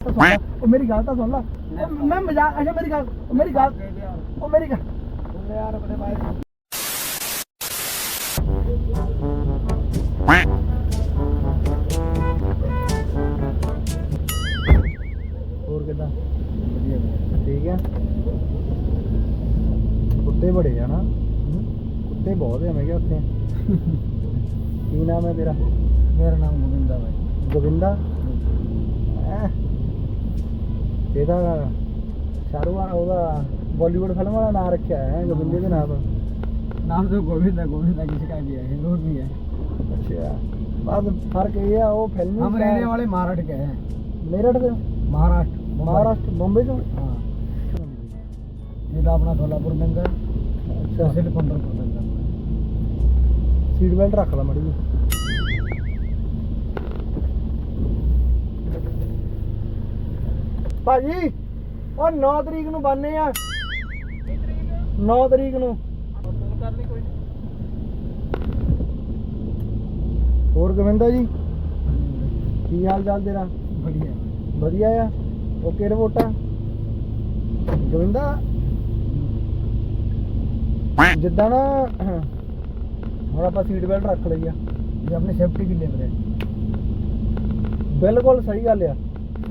ਉਹ ਮੇਰੀ ਗੱਲ ਤਾਂ ਸੁਣ ਲੈ। ਮੈਂ ਮਜ਼ਾਕ ਅੱਛਾ ਮੇਰੀ ਗੱਲ ਉਹ ਮੇਰੀ ਗੱਲ ਉਹ ਮੇਰੀ ਗੱਲ ਯਾਰ ਆਪਣੇ ਭਾਈ ਹੋਰ ਕਿਦਾਂ? ਠੀਕ ਹੈ ਕੁੱਤੇ ਬੜੇ ਆ ਨਾ। ਕੁੱਤੇ ਬਹੁਤ ਆ ਮੈਂ ਕਿਹਾ ਉੱਥੇ। ਕੀ ਨਾਮ ਹੈ ਤੇਰਾ? ਮੇਰਾ ਨਾਮ ਗੋਬਿੰਦਾ ਭਾਈ ਗੋਵਿੰਦਾ? ਹੈਂ? ਇਹਦਾ ਸ਼ਾਹਰੂਖ ਉਹਦਾ ਬਾਲੀਵੁੱਡ ਫਿਲਮ ਵਾਲਾ ਨਾਮ ਰੱਖਿਆ ਹੈ ਗੋਬਿੰਦੇ ਦੇ ਨਾਮ। ਨਾਮ ਤੋਂ ਗੋਬਿੰਦ ਹੈ ਗੋਬਿੰਦ ਦਾ ਕਿਸੇ ਕਾ ਵੀ ਹੈ ਹੀਰੋ ਵੀ ਹੈ ਅੱਛਾ ਬਸ ਫ਼ਰਕ ਇਹ ਹੈ ਉਹ ਫਿਲਮ ਹਮ ਰਹਿਣੇ ਵਾਲੇ ਮਹਾਰਾਸ਼ਟਰ ਕੇ ਹੈ। ਮੇਰਠ ਦੇ? ਮਹਾਰਾਸ਼ਟਰ ਮਹਾਰਾਸ਼ਟਰ ਬੰਬੇ ਤੋਂ? ਹਾਂ। ਇਹਦਾ ਆਪਣਾ ਢੋਲਾਪੁਰ ਮਹਿੰਗਾ ਅੱਛਾ। ਸਿਰ 15 ਸੀਟ ਬੈਲਟ ਰੱਖ ਲਾ ਮੜੀ ਭਾਜੀ ਉਹ 9 ਤਰੀਕ ਨੂੰ ਬੰਨੇ ਆ। 9 ਤਰੀਕ ਨੂੰ। ਹੋਰ ਗਵਿੰਦਾ ਜੀ ਕੀ ਹਾਲ ਚਾਲ ਤੇਰਾ? ਵਧੀਆ। ਵਧੀਆ ਆ? ਉਹ ਕਿਹੜੇ ਵੋਟਾਂ ਗਵਿੰਦਾ? ਜਿੱਦਾਂ ਨਾ ਹੁਣ ਆਪਾਂ ਸੀਟ ਬੈਲਟ ਰੱਖ ਲਈ ਆ। ਜੇ ਆਪਣੀ ਸੇਫਟੀ ਕਿੰਨੇ ਬਰੇ ਬਿਲਕੁਲ ਸਹੀ ਗੱਲ ਆ।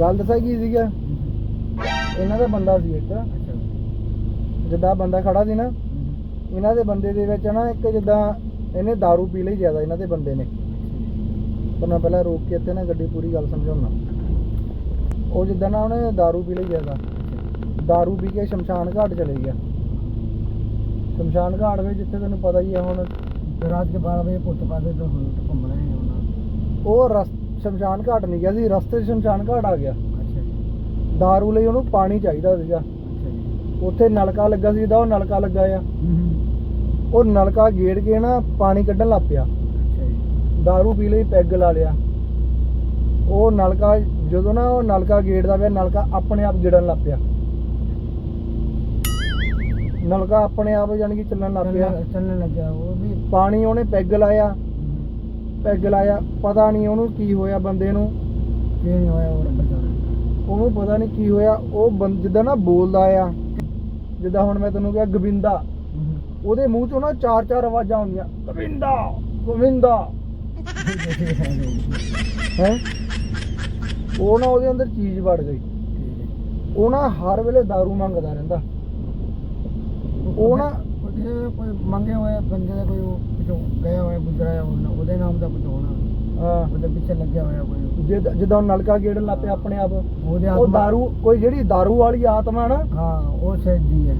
ਗੱਲ ਦੱਸਾਂ ਕੀ ਸੀਗਾ ਇਹਨਾਂ ਦਾ ਬੰਦਾ ਸੀ ਇੱਕ अच्छा ਜਿੱਦਾਂ ਬੰਦਾ ਖੜਾ ਸੀ ਨਾ हम्म। ਇਹਨਾਂ ਦੇ ਬੰਦੇ ਦੇ ਵਿੱਚ ਨਾ ਇੱਕ ਜਿੱਦਾਂ ਇਹਨੇ दारू ਪੀ ਲਈ ਜ਼ਿਆਦਾ ਇਹਨਾਂ ਦੇ ਬੰਦੇ ਨੇ ਪਰ ਮੈਂ ਪਹਿਲਾਂ ਰੋਕ ਕੇ ਇੱਥੇ ਨਾ ਗੱਡੀ ਪੂਰੀ ਗੱਲ ਸਮਝਾਉਣਾ ਉਹ ਜਿੱਦਾਂ ਨਾ ਉਹਨੇ दारू ਪੀ ਲਈ ਜ਼ਿਆਦਾ दारू ਪੀ ਕੇ ਸ਼ਮਸ਼ਾਨ ਘਾਟ ਚਲੇ ਗਿਆ ਸ਼ਮਸ਼ਾਨ ਘਾਟ ਵਿੱਚ ਜਿੱਥੇ ਤੈਨੂੰ ਪਤਾ ਹੀ ਹੈ ਹੁਣ तो रात के बारह बजे पुत पाते तो हम तो घूम रहे हैं वहाँ। ਉਹ ਰਸ ਸ਼ਮਸ਼ਾਨ ਘਾਟ ਨਹੀਂ ਗਿਆ ਸੀ ਰਸਤੇ 'ਚ ਸ਼ਮਸ਼ਾਨ ਘਾਟ ਆ ਗਿਆ अच्छा जी दारू ਲਈ ਉਹਨੂੰ ਪਾਣੀ ਚਾਹੀਦਾ ਸੀਗਾ अच्छा जी ਉੱਥੇ ਨਲਕਾ ਲੱਗਾ ਸੀ ਜਿਹਦਾ ਉਹ ਨਲਕਾ ਲੱਗਾ ਆ हम्म। ਉਹ ਨਲਕਾ ਗੇੜ ਕੇ ਨਾ ਪਾਣੀ ਕੱਢਣ ਲੱਗ ਪਿਆ अच्छा जी दारू ਪੀ ਲਈ ਪੈਗ ਲਾ ਲਿਆ ਉਹ ਨਲਕਾ ਜਦੋਂ ਨਾ ਉਹ ਨਲਕਾ ਗੇੜਦਾ ਪਿਆ ਨਲਕਾ ਆਪਣੇ ਆਪ ਗਿੜਨ ਲੱਗ ਪਿਆ ਨਲਕਾ ਆਪਣੇ ਆਪ ਯਾਨੀ ਕਿ ਚੱਲਣ ਲੱਗ ਪਿਆ चलने चलने लग गया वो भी ਪਾਣੀ ਉਹਨੇ ਪੈਗ ਲਾਇਆ हम्म। ਪੈਗ ਲਾਇਆ ਪਤਾ ਨਹੀਂ ਉਹਨੂੰ ਕੀ ਹੋਇਆ ਬੰਦੇ ਨੂੰ। ਕੀ ਨਹੀਂ ਹੋਇਆ ਉਹ ਉਹਨੂੰ ਪਤਾ ਨਹੀਂ ਕੀ ਹੋਇਆ ਉਹ ਜਿੱਦਾਂ ਨਾ ਬੋਲਦਾ ਆ ਜਿੱਦਾਂ ਹੁਣ ਮੈਂ ਤੈਨੂੰ ਕਿਹਾ ਗੋਬਿੰਦਾ ਉਹਦੇ ਮੂੰਹ ਚੋਂ ਨਾ ਚਾਰ ਚਾਰ ਆਵਾਜ਼ਾਂ ਆਉਂਦੀਆਂ ਗੋਬਿੰਦਾ ਗੋਬਿੰਦਾ ਹੈ? ਉਹ ਨਾ ਉਹਦੇ ਅੰਦਰ ਚੀਜ਼ ਵੜ ਗਈ। ਉਹ ਨਾ ਹਰ ਵੇਲੇ दारू ਮੰਗਦਾ ਰਹਿੰਦਾ। ਉਹ ਨਾ ਕੋਈ ਮੰਗੇ ਹੋਏ ਬੰਦੇ ਦਾ ਕੋਈ ਉਹ ਗਿਆ गया हुआ है गुजरा है होना ਉਹਦੇ ਨਾਮ ਦਾ ਕੁਝ ਹੋਣਾ ਹਾਂ, ਉਹਦੇ ਪਿੱਛੇ ਲੱਗਿਆ ਹੋਇਆ ਕੋਈ ਜਿੱਦ- ਜਿੱਦਾਂ ਉਹ ਨਲਕਾ ਗੇੜਨ ਲੱਗ ਪਿਆ ਆਪਣੇ ਆਪ ਉਹਦੇ ਉਹ ਆਤਮਾ दारू ਕੋਈ ਜਿਹੜੀ दारू ਵਾਲੀ ਆਤਮਾ ਨਾ ਹਾਂ ਉਹ ਸ਼ਾਇਦ ਦੀ ਹੈ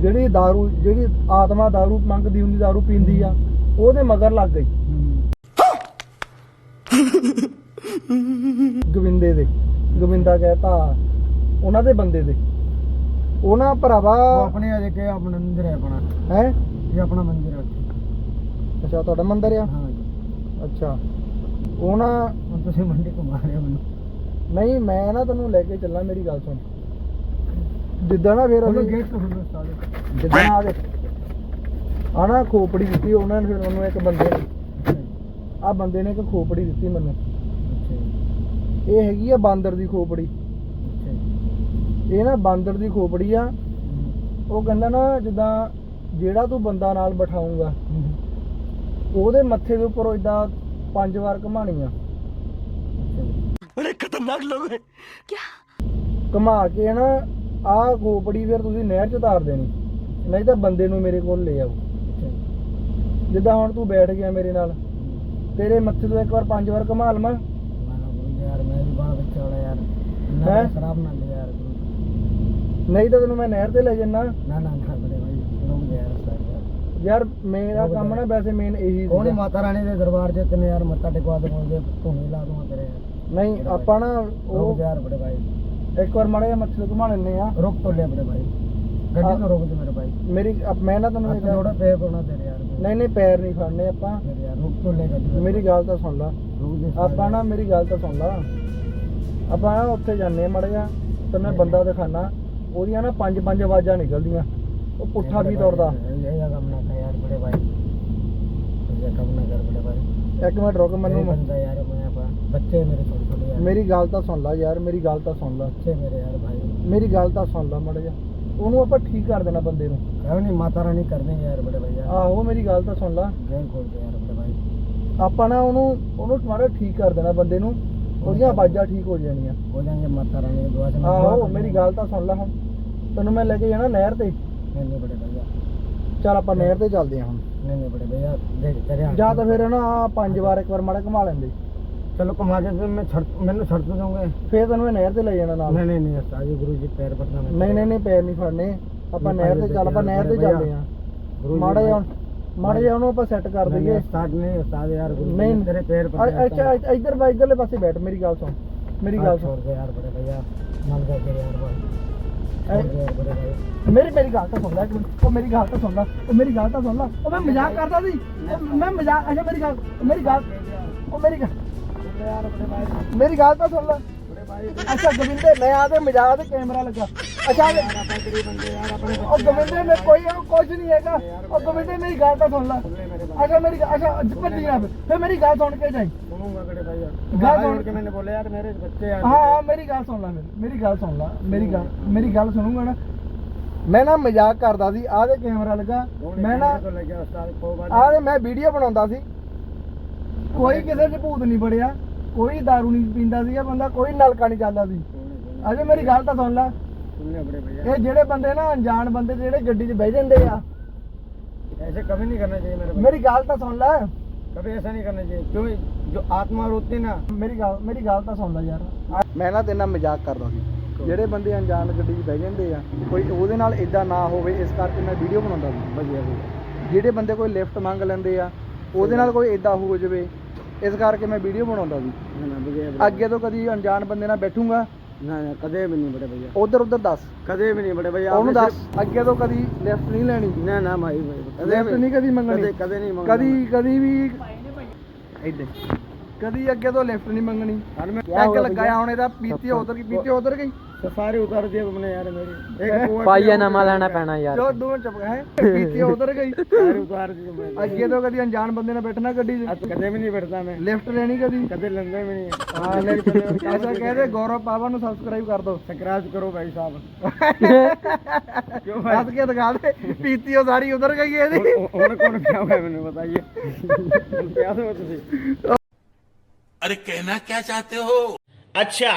ਜਿਹੜੀ दारू ਜਿਹੜੀ ਆਤਮਾ दारू ਮੰਗਦੀ ਹੁੰਦੀ दारू ਪੀਂਦੀ ਆ ਉਹਦੇ ਮਗਰ ਲੱਗ ਗਈ ਗੋਵਿੰਦੇ ਦੇ ਗੋਵਿੰਦਾ ਕਹਿਤਾ ਉਹਨਾਂ ਦੇ ਬੰਦੇ ਦੇ ਉਹਨਾਂ ਭਰਾਵਾ ਉਹ ਆਪਣੇ ਅਜੇ ਕਿ ਆਪਣਾ ਮੰਦਿਰ ਹੈ ਆਪਣਾ ਹੈ ਇਹ ਆਪਣਾ ਮੰਦਿਰ ਹੈ ਉੱਥੇ। ਅੱਛਾ ਤੁਹਾਡਾ ਮੰਦਿਰ ਆ? ਹਾਂ ਜੀ। ਅੱਛਾ। ਉਹ ਨਾ ਹੁਣ ਤੁਸੀਂ ਮੰਡੀ ਘੁਮਾ ਰਹੇ ਹੋ ਮੈਨੂੰ। ਨਹੀਂ ਮੈਂ ਨਾ ਤੈਨੂੰ ਲੈ ਕੇ ਚੱਲਾਂ ਮੇਰੀ ਗੱਲ ਸੁਣ। ਜਿੱਦਾਂ ਨਾ ਫਿਰ ਉਹਨੂੰ ਅਸੀਂ ਗੇਟ ਤੋਂ ਖੋਲੋ ਸਾਲੇ ਜਿੱਦਾਂ ਆ ਦੇ ਆ ਨਾ ਖੋਪੜੀ ਦਿੱਤੀ ਉਹਨਾਂ ਨੇ ਫਿਰ ਉਹਨੂੰ ਇੱਕ ਬੰਦੇ ਨੇ। ਆ ਬੰਦੇ ਨੇ ਇੱਕ ਖੋਪੜੀ ਦਿੱਤੀ ਮੈਨੂੰ। ਅੱਛਾ ਜੀ, ਇਹ ਹੈਗੀ ਆ ਬਾਂਦਰ ਦੀ ਖੋਪੜੀ। ਅੱਛਾ ਜੀ। ਇਹ ਨਾ ਬਾਂਦਰ ਦੀ ਖੋਪੜੀ ਆ। ਹਮ, ਉਹ ਕਹਿੰਦਾ ਨਾ ਜਿੱਦਾਂ ਜਿਹੜਾ ਤੂੰ ਬੰਦਾ ਨਾਲ ਬਿਠਾਉਂਗਾ ਹਮ, ਉਹਦੇ ਮੱਥੇ ਦੇ ਉੱਪਰ ਇਦਾਂ ਪੰਜ ਵਾਰ ਘਮਾਣੀ ਆ ਬੜੇ ਖਤਰਨਾਕ ਲੋਕ ਹੈ ਕੀ ਘਮਾ ਕੇ ਨਾ ਆਹ ਗੋਪੜੀ ਫਿਰ ਤੁਸੀਂ ਨਹਿਰ ਚ ਉਤਾਰ ਦੇਣੀ। ਨਹੀਂ ਤਾਂ ਬੰਦੇ ਨੂੰ ਮੇਰੇ ਕੋਲ ਲੈ ਆਓ। ਜਿੱਦਾਂ ਹੁਣ ਤੂੰ ਬੈਠ ਗਿਆ ਮੇਰੇ ਨਾਲ ਤੇਰੇ ਮੱਥੇ ਤੋਂ ਇੱਕ ਵਾਰ ਪੰਜ ਵਾਰ ਘਮਾ ਲਵਾਂ। ਯਾਰ ਮੈਂ ਨਹੀਂ ਤਾਂ ਤੈਨੂੰ ਮੈਂ ਨਹਿਰ ਤੇ ਲੈ ਜੰਨਾ। ਨਾ ਨਾ ਨਾ ਯਾਰ ਮੇਰਾ ਕੰਮ ਨਾ ਵੈਸੇ ਮੇਨ ਇਹੀ ਕੋਣੀ ਸੀਗਾ। ਮਾਤਾ ਰਾਣੀ ਦੇ ਦਰਬਾਰ 'ਚ ਤੈਨੂੰ ਯਾਰ ਮੱਥਾ ਟੇਕਵਾ ਦਵਾਂਗੇ ਧੂਣੀ ਲਾ ਦਵਾਂ ਤੇਰੇ। ਨਹੀਂ ਆਪਾਂ ਨਾ ਰੁਕ ਉਹ ਯਾਰ ਬੜੇ ਭਾਈ। ਇੱਕ ਵਾਰ ਮਾੜਾ ਮੱਛੀ ਘੁਮਾ ਲੈਂਦੇ ਆ ਰੁਕ ਤੋਂ ਲੈ ਬੜੇ ਭਾਈ। ਗੱਡੀ ਤੋਂ ਰੁਕ ਦੇ ਮੇਰੇ ਭਾਈ। ਮੇਰੀ ਮੈਂ ਨਾ ਤੁਹਾਨੂੰ ਹੱਥ ਥੋੜਾ ਪੇ ਪਾਉਣਾ ਤੇਰੇ ਯਾਰ ਨਹੀਂ ਨਹੀਂ ਪੈਰ ਨਹੀਂ ਫੜਨੇ ਆਪਾਂ। ਰੁਕ ਤੋਂ ਲੈ ਗੱਡੀ ਤੋਂ। ਮੇਰੀ ਗੱਲ ਤਾਂ ਸੁਣ ਲਾ। ਆਪਾਂ ਨਾ ਮੇਰੀ ਗੱਲ ਤਾਂ ਸੁਣ ਲਾ। ਆਪਾਂ ਨਾ ਉੱਥੇ ਜਾਂਦੇ ਆ ਮਾੜਾ ਜਿਹਾ। ਮੈਂ ਬੰਦਾ ਦਿਖਾਣਾ ਉਹਦੀਆਂ ਨਾ ਪੰਜ ਪੰਜ ਆਵਾਜ਼ਾਂ ਨਿਕਲਦੀਆਂ। ਉਹ ਪੁੱਠਾ ਵੀ ਦੌੜਦਾ ये काम ना कर यार बड़े भाई ये काम ना कर बड़े भाई ਇੱਕ ਮਿੰਟ ਰੁਕ मैंने ਮੈਨੂੰ बंदा यार मैं यहाँ बच्चे हैं मेरे छोटे छोटे यार ਮੇਰੀ ਗੱਲ ਤਾਂ ਸੁਣ ਲਾ ਯਾਰ ਮੇਰੀ ਗੱਲ ਤਾਂ ਸੁਣ ਲਾ बच्चे मेरे यार भाई ਮੇਰੀ ਗੱਲ ਤਾਂ ਸੁਣ ਲਾ ਮੜ ਜਾ ਉਹਨੂੰ ਆਪਾਂ ਠੀਕ ਕਰ ਦੇਣਾ ਬੰਦੇ ਨੂੰ कहो नहीं माता रानी कर देंगे यार बड़े भैया ਆਹੋ ਮੇਰੀ ਗੱਲ ਤਾਂ ਸੁਣ ਲਾ गेम खोल दे यार बड़े भाई ਆਪਾਂ ਨਾ ਉਹਨੂੰ ਉਹਨੂੰ ਮਾੜਾ ਠੀਕ ਕਰ ਦੇਣਾ ਬੰਦੇ ਨੂੰ ਉਹਦੀਆਂ ਆਵਾਜ਼ਾਂ ਠੀਕ ਹੋ ਜਾਣੀਆਂ हो जाएंगे माता रानी की दुआ से मैं दुआ ਆਹੋ कर ਮੇਰੀ दूंगा। ਗੱਲ ਤਾਂ ਸੁਣ ਲੈ ਹੁਣ ਤੈਨੂੰ ਮੈਂ ਲੈ ਕੇ ਜਾਣਾ ਨਹਿਰ ਤੇ ਨਹੀਂ ਨਹੀਂ ਬੜੇ ਭਈਆ ਚੱਲ ਆਪਾਂ ਨਹਿਰ ਤੇ ਚੱਲਦੇ ਆ ਹੁਣ। ਨਹੀਂ ਨਹੀਂ ਬੜੇ ਭਈਆ ਦੇਖ ਤੇਰੇ ਹੱਥ- ਜਾਂ ਤਾਂ ਫਿਰ ਨਾ ਪੰਜ ਵਾਰ ਇੱਕ ਵਾਰ ਮਾੜਾ ਘੁਮਾ ਲੈਂਦੇ। ਚਲੋ ਘੁਮਾ ਕੇ ਫਿਰ ਮੈਂ ਛੱਡ ਮੈਨੂੰ ਛੱਡ ਦੋ ਦੋਗੇ ਫੇਰ ਤੈਨੂੰ ਇਹ ਨਹਿਰ ਤੇ ਲੈ ਜਾਣਾ ਨਾਲ। ਨਹੀਂ ਨਹੀਂ ਨਹੀਂ ਉਸਤਾਦ ਜੀ ਗੁਰੂ ਜੀ ਪੈਰ ਪਟਨਾ ਮੈਂ ਨਹੀਂ ਨਹੀਂ ਨਹੀਂ ਪੈਰ ਨਹੀਂ ਫੜਨੇ। ਆਪਾਂ ਨਹੀਂ, ਨਹਿਰ ਤੇ ਚੱਲ ਆਪਾਂ ਨਹਿਰ ਤੇ ਚੱਲਦੇ ਆ ਗੁਰੂ ਜੀ ਮਾੜਾ ਜਿਹਾ ਹੁਣ- ਮਾੜਾ ਜਿਹਾ ਉਹਨੂੰ ਆਪਾਂ ਸੈੱਟ ਕਰ ਨਹੀਂ, ਦਈਏ। ਉਸਤਾਦ ਨਹੀਂ ਉਸਤਾਦ ਯਾਰ ਗੁਰੂ ਜੀ ਨੇ ਨਹੀਂ। ਤੇਰੇ ਪੈਰ ਪਟਨਾ ਅ- ਅੱਛਾ ਅੱਛਾ, ਇੱਧਰ ਬਾ ਇੱਧਰਲੇ ਪਾਸੇ ਬੈਠ ਮੇਰੀ ਗੱਲ ਸੁਣ। ਮੇਰੀ ਗੱਲ ਸੁਣ। ਯਾਰ ਬੜੇ ਭਈਆ ਮੰਨ ਕਰਕੇ ਯਾਰ ਬਸ ਮੇਰੀ ਮੇਰੀ ਗੱਲ ਤਾਂ ਸੁਣ ਲੈ ਉਹ ਮੇਰੀ ਗੱਲ ਤਾਂ ਸੁਣ ਲੈ। ਉਹ ਮੇਰੀ ਗੱਲ ਤਾਂ ਸੁਣ ਲੈ। ਉਹ ਮੈਂ ਮਜ਼ਾਕ ਕਰਦਾ ਸੀ। ਮੈਂ ਮਜ਼ਾਕ ਅੱਛਾ, ਮੇਰੀ ਗੱਲ ਮੇਰੀ ਗੱਲ ਉਹ ਮੇਰੀ ਗੱਲ ਮੇਰੀ ਗੱਲ ਤਾਂ ਸੁਣ ਲੈ। ਅੱਛਾ, ਗੋਬਿੰਦੇ, ਮੈਂ ਆਦੇ ਮਜ਼ਾਕ ਤੇ ਕੈਮਰਾ ਲੱਗਾ। ਅੱਛਾ ਉਹ ਗੋਬਿੰਦੇ ਨੇ ਕੋਈ ਉਹ ਕੁਝ ਨਹੀਂ ਹੈਗਾ। ਉਹ ਗੋਬਿੰਦੇ, ਮੇਰੀ ਗੱਲ ਤਾਂ ਸੁਣ ਲੈ। ਅੱਛਾ, ਮੇਰੀ ਅੱਛਾ, ਭੱਜੀ ਨਾ ਫਿਰ ਮੇਰੀ ਗੱਲ ਸੁਣ ਕੇ ਜਾਈ। ਮੈਂ ਨਾ ਮਜ਼ਾਕ ਕਰਦਾ ਸੀ ਆਹ ਕੈਮਰਾ ਲੱਗਾ। ਮੈਂ ਨਾ ਆਹ ਮੈਂ ਵੀਡੀਓ ਬਣਾਉਂਦਾ ਸੀ। ਕੋਈ ਕਿਸੇ 'ਚ ਭੂਤ ਨਹੀਂ ਬੜਿਆ ਕੋਈ दारू ਨਹੀਂ ਪੀਂਦਾ ਸੀਗਾ ਬੰਦਾ ਕੋਈ ਨਲਕਾ ਨਹੀਂ ਚੱਲਦਾ ਸੀ। ਅਜੇ ਮੇਰੀ ਗੱਲ ਤਾਂ ਸੁਣ ਲੈ। ਇਹ ਜਿਹੜੇ ਬੰਦੇ ਨਾ ਅਣਜਾਣ ਬੰਦੇ ਜਿਹੜੇ ਗੱਡੀ 'ਚ ਬਹਿ ਜਾਂਦੇ ਆ। ਐਸੇ ਕਦੇ ਨਹੀਂ ਕਰਨਾ ਚਾਹੀਏ ਮੇਰੇ ਮੇਰੀ ਗੱਲ ਤਾਂ ਸੁਣ ਲੈ। ਕਦੇ ਐਸਾ ਨਹੀਂ ਕਰਨਾ ਚਾਹੀਦਾ। ਕਿਉਂ ਜੋ ਆਤਮਾ ਰੋਤੇ ਨਾ ਮੇਰੀ ਗੱਲ ਮੇਰੀ ਗੱਲ ਤਾਂ ਸੁਣ ਯਾਰ। ਮੈਂ ਨਾ ਤੇਨਾਂ ਮਜ਼ਾਕ ਕਰਦਾ ਸੀ। ਜਿਹੜੇ ਬੰਦੇ ਅਣਜਾਣ ਗੱਡੀ 'ਚ ਬਹਿ ਜਾਂਦੇ ਆ ਕੋਈ ਉਹਦੇ ਨਾਲ ਇਦਾਂ ਨਾ ਹੋਵੇ ਇਸ ਕਰਕੇ ਮੈਂ ਵੀਡੀਓ ਬਣਾਉਂਦਾ ਸੀ। ਵਧੀਆ ਵੀ ਜਿਹੜੇ ਬੰਦੇ ਕੋਈ ਲਿਫਟ ਮੰਗ ਲੈਂਦੇ ਆ ਉਹਦੇ ਨਾਲ ਕੋਈ ਇਦਾਂ ਹੋ ਜਾਵੇ ਇਸ ਕਰਕੇ ਮੈਂ ਵੀਡੀਓ ਬਣਾਉਂਦਾ ਸੀ। ਅੱਗੇ ਤੋਂ ਕਦੀ ਅਣਜਾਣ ਬੰਦੇ ਨਾਲ ਬੈਠੂਗਾ? ਨਾ ਕਦੇ ਵੀ ਨਹੀਂ ਬੜੇ ਭਈਆ। ਉਧਰ ਉਧਰ ਦੱਸ। ਕਦੇ ਵੀ ਨਹੀਂ ਬੜੇ ਭਈਆ। ਉਹਨੂੰ ਦੱਸ ਅੱਗੇ ਤੋਂ ਕਦੀ ਲਿਫਟ ਨਹੀਂ ਲੈਣੀ। ਨਾ ਨਾ ਮਾਈ ਭਾਈ ਨਹੀਂ ਕਦੀ ਮੰਗਣੀ। ਕਦੇ ਕਦੇ ਨਹੀਂ ਮੰਗਣੀ। ਕਦੀ ਕਦੀ ਵੀ ਇੱਦਾਂ ਕਦੀ ਅੱਗੇ ਤੋਂ ਲਿਫਟ ਨਹੀਂ ਮੰਗਣੀ और मैं ਟੈਗ ਲਗਾਇਆ ਹੁਣ ਇਹਦਾ ਪੀਤੀ ਉਧਰ ਗਈ ਪੀਤੀ ਉਧਰ ਗਈ सफारी उतार दिया तुमने यार मेरी एक वो- ਪਾਈਆ ਨਵਾਂ ਲੈਣਾ ਪੈਣਾ ਯਾਰ ਜੋ ਦੋ ਚੁੱਪ ਹੈ ਪੀਤੀ ਉਧਰ ਗਈ सारी उतार दी तुमने ਅੱਗੇ ਤੋਂ ਕਦੀ ਅਣਜਾਣ ਬੰਦੇ ਨਾਲ ਬੈਠਣਾ ਗੱਡੀ 'ਚ अब कदे भी नहीं बैठता मैं ਲਿਫਟ ਲੈਣੀ ਕਦੀ कदे लंदे में नहीं ਹਾਂ ਲਿਫਟ ਐਸਾ ਕਹਦੇ ਗੌਰਵ ਪਾਵਾ ਨੂੰ ਸਬਸਕ੍ਰਾਈਬ ਕਰ ਦੋ सकराज करो भाई साहब क्यों ਹੱਸ ਕੇ ਦਿਖਾ ਦੇ ਪੀਤੀ ਉਹ ਸਾਰੀ ਉਧਰ ਗਈ ਇਹਦੀ उन्होंने कौन क्या हुआ है मैंने बताइए क्या था तुझे अरे कहना क्या चाहते हो अच्छा